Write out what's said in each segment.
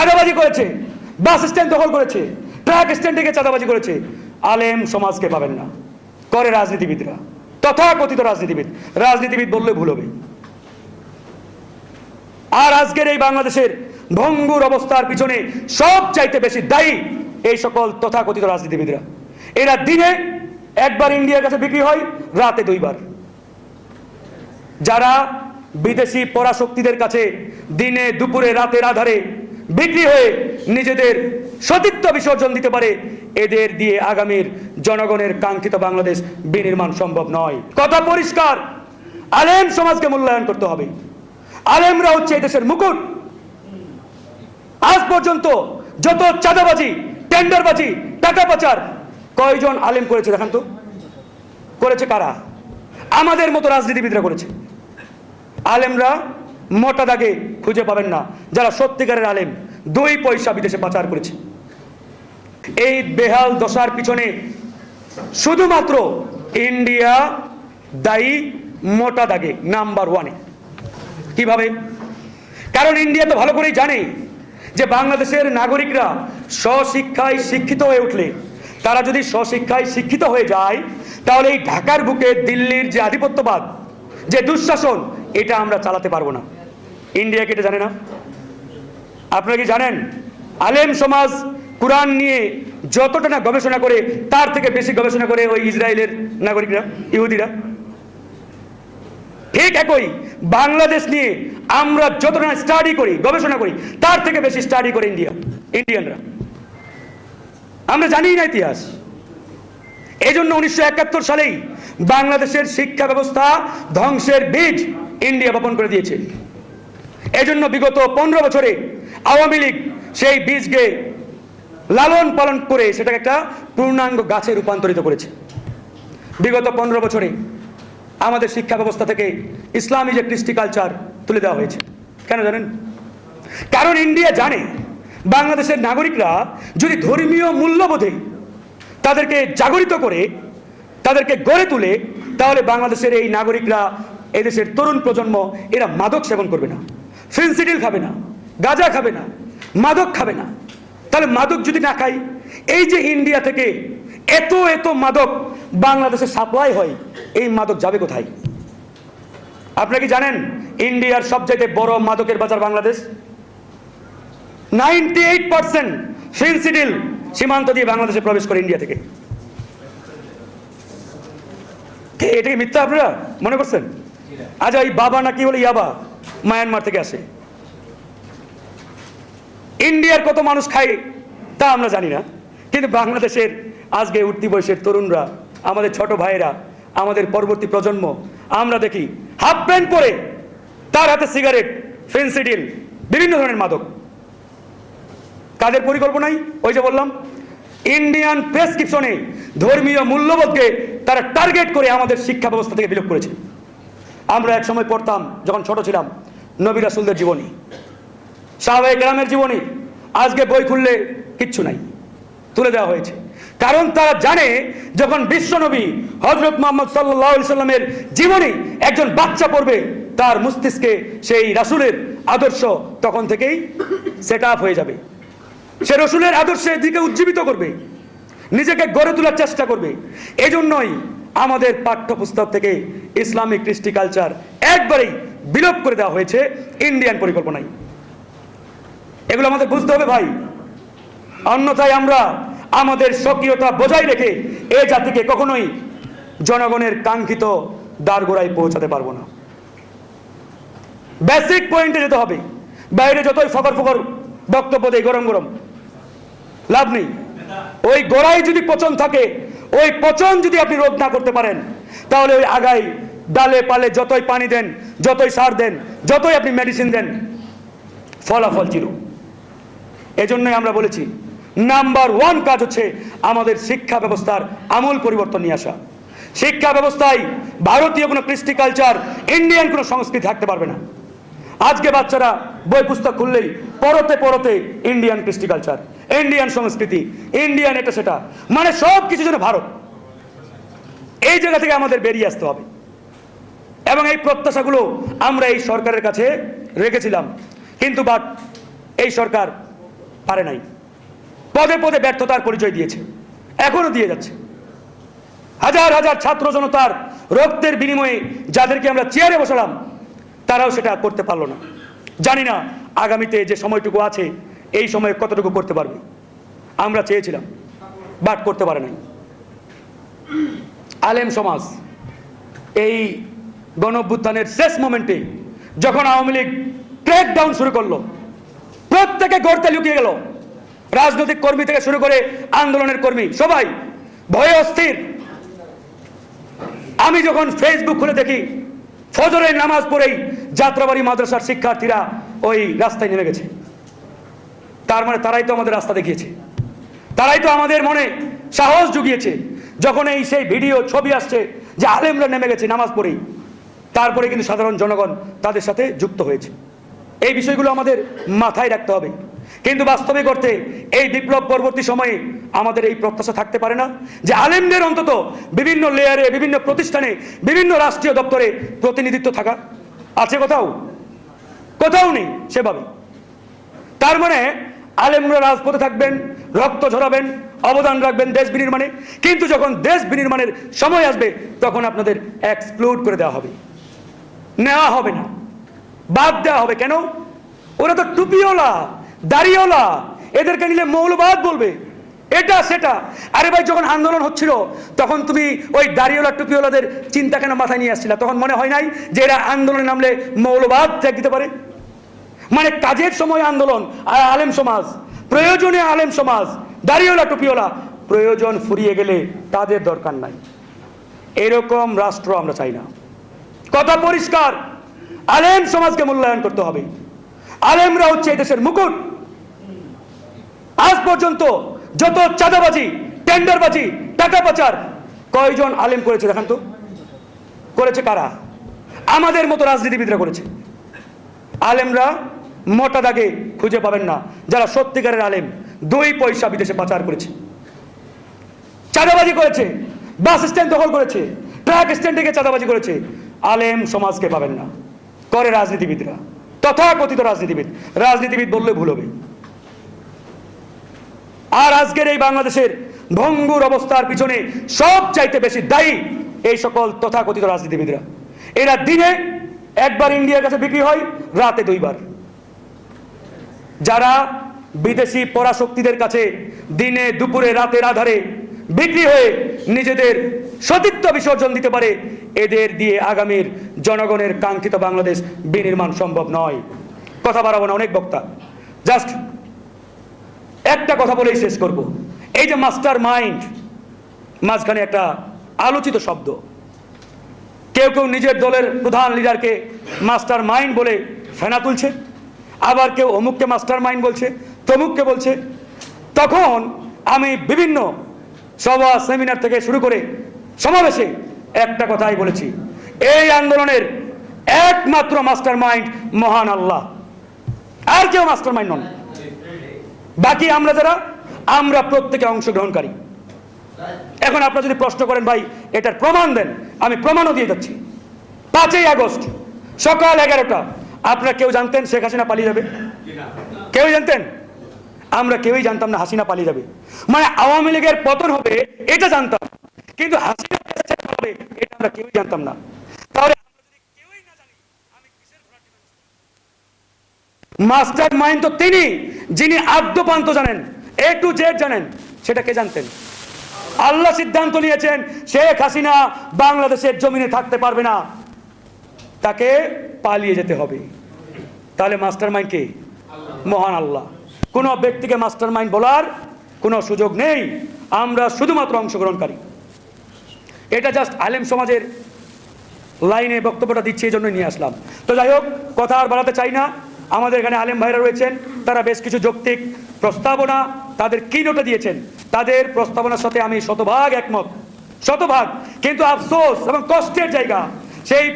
চাঁদাবাজি করেছে, bus stand দখল করেছে ট্রাক স্ট্যান্ড থেকে চাঁদাবাজি করেছে। আলেম সমাজকে পাবেন না, করে রাজনীতিবিদরা, তথাকথিত রাজনীতিবিদ। রাজনীতিবিদ বললে ভুল হবে। আর আজকের এই বাংলাদেশের ভঙ্গুর অবস্থার পিছনে সব চাইতে বেশি দায়ী এই সকল তথাকথিত রাজনীতিবিদরা। এরা দিনে একবার ইন্ডিয়ার কাছে বিক্রি হয়, রাতে দুইবার। যারা বিদেশি পরাশক্তিদের কাছে দিনে দুপুরে, রাতের আধারে বিক্রি হয়ে নিজেদের সতীত্ব বিসর্জন দিতে পারে, এদের দিয়ে আগামীর জনগণের কাঙ্ক্ষিত বাংলাদেশ বিনির্মাণ সম্ভব নয়। কথা পরিষ্কার। আলেম সমাজকে মূল্যায়ন করতে হবে। আলেমরা হচ্ছে দেশের মুকুট। আজ পর্যন্ত যত চাঁদাবাজি, টেন্ডারবাজি, টাকা পাচার কয়জন আলেম করেছে দেখান তো? করেছে কারা? আমাদের মতো রাজনীতিবিদরা করেছে। আলেমরা মোটা দাগে খুঁজে পাবেন না, যারা সত্যিকারের আলেম, দুই পয়সা বিদেশে পাচার করেছে। এই বেহাল দশার পিছনে শুধুমাত্র ইন্ডিয়া দায়ী মোটা দাগে, নাম্বার ওয়ানে। কীভাবে? কারণ ইন্ডিয়া তো ভালো করেই জানে যে বাংলাদেশের নাগরিকরা স্বশিক্ষায় শিক্ষিত হয়ে উঠলে, তারা যদি স্বশিক্ষায় শিক্ষিত হয়ে যায়, তাহলে এই ঢাকার বুকে দিল্লির যে আধিপত্যবাদ, যে দুঃশাসন, এটা আমরা চালাতে পারব না। ইন্ডিয়া কি এটা জানে না। আপনারা কি জানেন? আলেম সমাজ কোরআন নিয়ে যতটা না গবেষণা করে, তার থেকে বেশি গবেষণা করে ওই ইসরায়েলের নাগরিকরা, ইহুদিরা। ঠিক একই, বাংলাদেশ নিয়ে আমরা যতটা স্টাডি করি, গবেষণা করি, তার থেকে বেশি স্টাডি করে ইন্ডিয়া, ইন্ডিয়ানরা। আমরা জানি না ইতিহাস। এই জন্য উনিশশো একাত্তর সালেই বাংলাদেশের শিক্ষা ব্যবস্থা ধ্বংসের বীজ ইন্ডিয়া বপন করে দিয়েছে। এজন্য বিগত পনেরো বছরে আওয়ামী লীগ সেই বীজকে লালন পালন করে সেটাকে একটা পূর্ণাঙ্গ গাছে রূপান্তরিত করেছে। বিগত পনেরো বছরে আমাদের শিক্ষা ব্যবস্থা থেকে ইসলামী যে কৃষ্টি কালচার তুলে দেওয়া হয়েছে, কেন জানেন? কারণ ইন্ডিয়া জানে বাংলাদেশের নাগরিকরা যদি ধর্মীয় মূল্যবোধে তাদেরকে জাগরিত করে, তাদেরকে গড়ে তুলে, তাহলে বাংলাদেশের এই নাগরিকরা এদেশের তরুণ প্রজন্ম এরা মাদক সেবন করবে না। ফেন্সিডিল খাবে না, গাঁজা খাবে না, মাদক খাবে না। তাহলে মাদক যদি না খাই, এই যে ইন্ডিয়া থেকে এত এত মাদক বাংলাদেশে সাপ্লাই হয়, এই মাদক যাবে কোথায়? আপনারা কি জানেন ইন্ডিয়ার সবচাইতে বড় মাদকের বাজার Bangladesh? Ninety eight percent Phensedyl সীমান্ত দিয়ে বাংলাদেশে প্রবেশ করে ইন্ডিয়া থেকে। এটা কি মিথ্যা আপনারা? মনে করছেন? আচ্ছা এই বাবা নাকি বলে ইয়াবা? মায়ানমার থেকে আসে। ইন্ডিয়ার কত মানুষ খায়, তা আমরা জানি না। কিন্তু বাংলাদেশের আজকে উঠতি বয়সের তরুণরা, আমাদের ছোট ভাইয়েরা, আমাদের পরবর্তী প্রজন্ম, আমরা দেখি হাফ প্যান্ট পরে তার হাতে সিগারেট ফেন্সিডিল বিভিন্ন ধরনের মাদক। কাদের পরিকল্পনাই ওই যে বললাম, ইন্ডিয়ান প্রেসক্রিপশনে ধর্মীয় মূল্যবোধকে তারা টার্গেট করে আমাদের শিক্ষা ব্যবস্থা থেকে বিলোপ করেছে। আমরা এক সময় পড়তাম, যখন ছোট ছিলাম, নবী রাসুলদের জীবনী। সাহাবাই গ্রামের জীবনী। আজকে বই খুললে কিচ্ছু নাই, তুলে দেওয়া হয়েছে। কারণ তারা জানে, যখন বিশ্বনবী হজরত মোহাম্মদ সাল্লাহ সাল্লামের জীবনী একজন বাচ্চা পড়বে, তার মস্তিষ্কে সেই রাসুলের আদর্শ তখন থেকেই সেট আপ হয়ে যাবে। সে রসুলের আদর্শের দিকে উজ্জীবিত করবে, নিজেকে গড়ে তোলার চেষ্টা করবে। এজন্যই আমাদের পাঠ্যপুস্তক থেকে ইসলামিক কৃষ্টি কালচার একবারেই বিলোপ করে দেওয়া হয়েছে ইন্ডিয়ান পরিকল্পনায়। এগুলো আমাদের বুঝতে হবে ভাই। অন্যথায় আমরা আমাদের সক্রিয়তা বজায় রেখে এ জাতিকে কখনোই জনগণের কাঙ্ক্ষিত দ্বারগোড়ায় পৌঁছাতে পারব না। বেসিক পয়েন্টে যেতে হবে। বাইরে যতই ফকর ফকর বক্তব্য দেয় গরম গরম, লাভ নেই। ওই গোড়ায় যদি পচন থাকে ওই পচন যদি আপনি রোধ না করতে পারেন, তাহলে ওই আগাই ডালে পালে যতই পানি দেন, যতই সার দেন, যতই আপনি মেডিসিন দেন, ফলাফল জিরো। এজন্যই আমরা বলেছি নাম্বার ওয়ান কাজ হচ্ছে আমাদের শিক্ষা ব্যবস্থার আমূল পরিবর্তন নিয়ে আসা। শিক্ষা ব্যবস্থায় ভারতীয় কোনো কৃষ্টি কালচার ইন্ডিয়ান কোনো সংস্কৃতি থাকতে পারবে না। আজকে বাচ্চারা বই পুস্তক খুললেই পরতে পরতে ইন্ডিয়ান কৃষ্টি কালচার ইন্ডিয়ান সংস্কৃতি ইন্ডিয়ান এটা সেটা মানে সব কিছু যেন ভারত। এই জায়গা থেকে আমাদের বেরিয়ে আসতে হবে। এবং এই প্রত্যাশাগুলো আমরা এই সরকারের কাছে রেখেছিলাম, কিন্তু বাট এই সরকার পারে নাই। পদে পদে ব্যর্থতার পরিচয় দিয়েছে, এখনও দিয়ে যাচ্ছে। হাজার হাজার ছাত্র জনতার রক্তের বিনিময়ে যাদেরকে আমরা চেয়ারে বসালাম তারাও সেটা করতে পারল না। জানি না আগামীতে যে সময়টুকু আছে, এই সময়ে কতটুকু করতে পারবে। আমরা চেয়েছিলাম, বাট করতে পারে নাই। আলেম সমাজ, এই গণ অভ্যুত্থানের শেষ মোমেন্টে যখন আওয়ামী লীগ ক্র্যাক ডাউন শুরু করল, প্রত্যেকে গড়তে লুকিয়ে গেল। রাজনৈতিক কর্মী থেকে শুরু করে আন্দোলনের কর্মী, সবাই ভয়ে অস্থির। আমি যখন ফেসবুক খুলে দেখি, ফজরের নামাজ পড়েই যাত্রাবাড়ি মাদ্রাসার শিক্ষার্থীরা ওই রাস্তায় নেমে গেছে। তার মানে তারাই তো আমাদের রাস্তা দেখিয়েছে। তারাই তো আমাদের মনে সাহস জুগিয়েছে। যখন এই সেই ভিডিও, ছবি আসছে যে আলেমরা নেমে গেছে নামাজ পড়েই, তারপরে কিন্তু সাধারণ জনগণ তাদের সাথে যুক্ত হয়েছে। এই বিষয়গুলো আমাদের মাথায় রাখতে হবে। কিন্তু বাস্তবে করতে এই বিপ্লব পরবর্তী সময়ে আমাদের এই প্রত্যাশা থাকতে পারে না যে আলেমদের অন্তত বিভিন্ন লেয়ারে বিভিন্ন প্রতিষ্ঠানে, বিভিন্ন রাষ্ট্রীয় দপ্তরে প্রতিনিধিত্ব থাকা। আছে কোথাও? কোথাও নেই সেভাবে। তার মানে আলেমরা রাজপথে থাকবেন, রক্ত ঝরাবেন, অবদান রাখবেন দেশ বিনির্মাণে। কিন্তু যখন দেশ বিনির্মাণের সময় আসবে, তখন আপনাদের এক্সক্লুড করে দেওয়া হবে। নেওয়া হবে না। বাদ দেওয়া হবে। কেন? ওরা তো টুপিওলা দাড়িওলা এদেরকে নিলে মৌলবাদ বলবে। এটা সেটা। আরে ভাই, যখন আন্দোলন হচ্ছিল, তখন তুমি ওই দাড়িওলা টুপিওলাদের চিন্তা কেন মাথায় নিয়ে আসছিল? তখন মনে হয় নাই যে এরা আন্দোলনে নামলে মৌলবাদ ত্যাগ দিতে পারে? মানে কাজের সময় আন্দোলন, আর আলেম সমাজ, প্রয়োজনে আলেম সমাজ, দাড়িওয়ালা, টুপিওয়ালা, প্রয়োজন ফুরিয়ে গেলে তাদের দরকার নাই। এরকম রাষ্ট্র আমরা চাই না। কথা পরিষ্কার, আলেম সমাজকে মূল্যায়ন করতে হবে। আলেমরা হচ্ছে এই দেশের মুকুট। আজ পর্যন্ত যত চাঁদাবাজি, টেন্ডারবাজি, টাকা পাচার, কয়জন আলেম করেছে দেখান তো? করেছে কারা? আমাদের মতো রাজনীতিবিদরা করেছে। আলেমরা মোটা দাগে খুঁজে পাবেন না, যারা সত্যিকারের আলেম, দুই পয়সা বিদেশে পাচার করেছে। চাঁদাবাজি করেছে, বাস স্ট্যান্ড দখল করেছে, ট্রাক স্ট্যান্ড থেকে চাঁদাবাজি করেছে। আলেম সমাজকে পাবেন না। করে রাজনীতিবিদরা, তথাকথিত রাজনীতিবিদ। রাজনীতিবিদ বললে ভুল হবে। আর আজকের এই বাংলাদেশের ভঙ্গুর অবস্থার পিছনে সব চাইতে বেশি দায়ী এই সকল তথাকথিত রাজনীতিবিদরা। এরা দিনে একবার ইন্ডিয়ার কাছে বিক্রি হয়, রাতে দুইবার। যারা বিদেশি পরাশক্তিদের কাছে দিনে দুপুরে, রাতের আধারে বিক্রি হয়ে নিজেদের সতীত্ব বিসর্জন দিতে পারে, এদের দিয়ে আগামীর জনগণের কাঙ্ক্ষিত বাংলাদেশ বিনির্মাণ সম্ভব নয়। কথা বাড়াবো না অনেক বক্তা। জাস্ট একটা কথা বলেই শেষ করব। এই যে মাস্টার মাইন্ড, মাঝখানে একটা আলোচিত শব্দ। কেউ কেউ নিজের দলের প্রধান লিডারকে মাস্টার মাইন্ড বলে ফেনা তুলছে, আবার কেউ অমুককে মাস্টার মাইন্ড বলছে, তমুককে বলছে। তখন আমি বিভিন্ন সভা, সেমিনার থেকে শুরু করে সমাবেশে একটা কথাই বলেছি। এই আন্দোলনের একমাত্র মাস্টার মাইন্ড মহান আল্লাহ। আর কেউ মাস্টার মাইন্ড নন। বাকি আমরা যারা, আমরা প্রত্যেকে অংশগ্রহণকারী। এখন আপনারা যদি প্রশ্ন করেন, ভাই, এটার প্রমাণ দেন। আমি প্রমাণও দিয়ে যাচ্ছি। পাঁচই আগস্ট, সকাল এগারোটা। আপনারা কেউ জানতেন শেখ হাসিনা পালিয়ে যাবে? কেউই জানতেন? আমরা কেউই জানতাম না হাসিনা পালিয়ে যাবে। মানে আওয়ামী লীগের পতন হবে, এটা জানতাম। কিন্তু হাসিনা হবে এটা আমরা কেউই জানতাম না তাহলে আমরা যদি কেউই না জানি আমি কিসের ভোটার মাস্টার মাইন্ড তো তিনি, যিনি আদ্যপান্ত জানেন এ টু জেড জানেন, সেটা কে জানতেন? আল্লাহ সিদ্ধান্ত নিয়েছেন, শেখ হাসিনা বাংলাদেশের জমিনে থাকতে পারবে না। তাকে পালিয়ে যেতে হবে। তাহলে মাস্টার মাইন্ড কে? মহান আল্লাহ। কোনো ব্যক্তিকে মাস্টার মাইন্ড বলার কোনো সুযোগ নেই। আমরা শুধুমাত্র অংশগ্রহণকারী। এটা জাস্ট আলেম সমাজের লাইনে বক্তব্যটা দিচ্ছি এই জন্য নিয়ে আসলাম। তো যাই হোক, কথা আর বাড়াতে চাই না। আমাদের এখানে আলেম ভাইরা রয়েছেন, তারা বেশ কিছু যৌক্তিক প্রস্তাবনা তাদের কি নোটে দিয়েছেন। তাদের প্রস্তাবনার সাথে আমি শতভাগ একমত, শতভাগ। কিন্তু আফসোস এবং কষ্টের জায়গা, সেই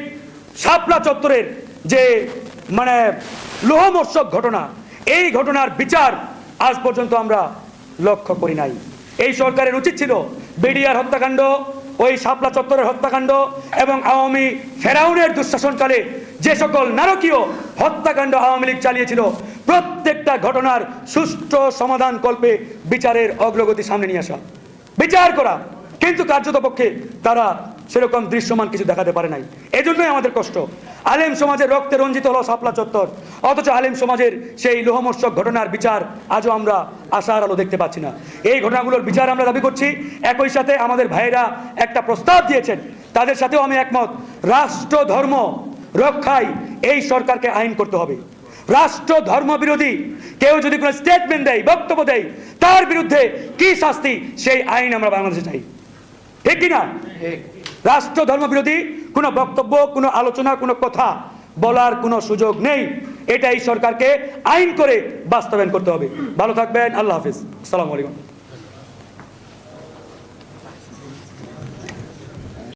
শাপলা চত্বরের যে মানে লোহমর্ষক ঘটনা, এই ঘটনার বিচার আজ পর্যন্ত আমরা লক্ষ্য করি নাই। এই সরকারের উচিত ছিল বিডিআর হত্যাকাণ্ড ওই শাপলা চত্বরের হত্যাকাণ্ড এবং আওয়ামী ফেরাউনের দুঃশাসনকালে যে সকল নারকীয় হত্যাকাণ্ড আওয়ামী লীগ চালিয়েছিল, প্রত্যেকটা ঘটনার সুষ্ঠু সমাধান কল্পে বিচারের অগ্রগতি সামনে নিয়ে আসা। বিচার করা কিন্তু কার্যত পক্ষে তারা সেরকম দৃশ্যমান কিছু দেখাতে পারে নাই। এজন্যই আমাদের কষ্ট। আলেম সমাজের রক্তে রঞ্জিত হলো সাপলা চত্বর। অথচ আলেম সমাজের সেই লোহমর্ষক ঘটনার বিচার আজও আমরা আশার আলো দেখতে পাচ্ছি না। এই ঘটনাগুলোর বিচার আমরা দাবি করছি, একই সাথে আমাদের ভাইয়েরা একটা প্রস্তাব দিয়েছেন। তাদের সাথেও আমি একমত রাষ্ট্র ধর্ম রক্ষায় এই সরকারকে আইন করতে হবে। রাষ্ট্র ধর্ম বিরোধী কেউ যদি কোনো স্টেটমেন্ট দেয়, বক্তব্য দেয়, তার বিরুদ্ধে কি শাস্তি সেই আইন আমরা বাংলাদেশে চাই। ঠিক কিনা রাষ্ট্র ধর্ম বিরোধী কোনো বক্তব্য, কোনো আলোচনা, কোনো কথা বলার কোনো সুযোগ নেই। এটাই সরকারকে আইন করে বাস্তবায়ন করতে হবে। ভালো থাকবেন, আল্লাহ হাফিজ। আসসালামু আলাইকুম।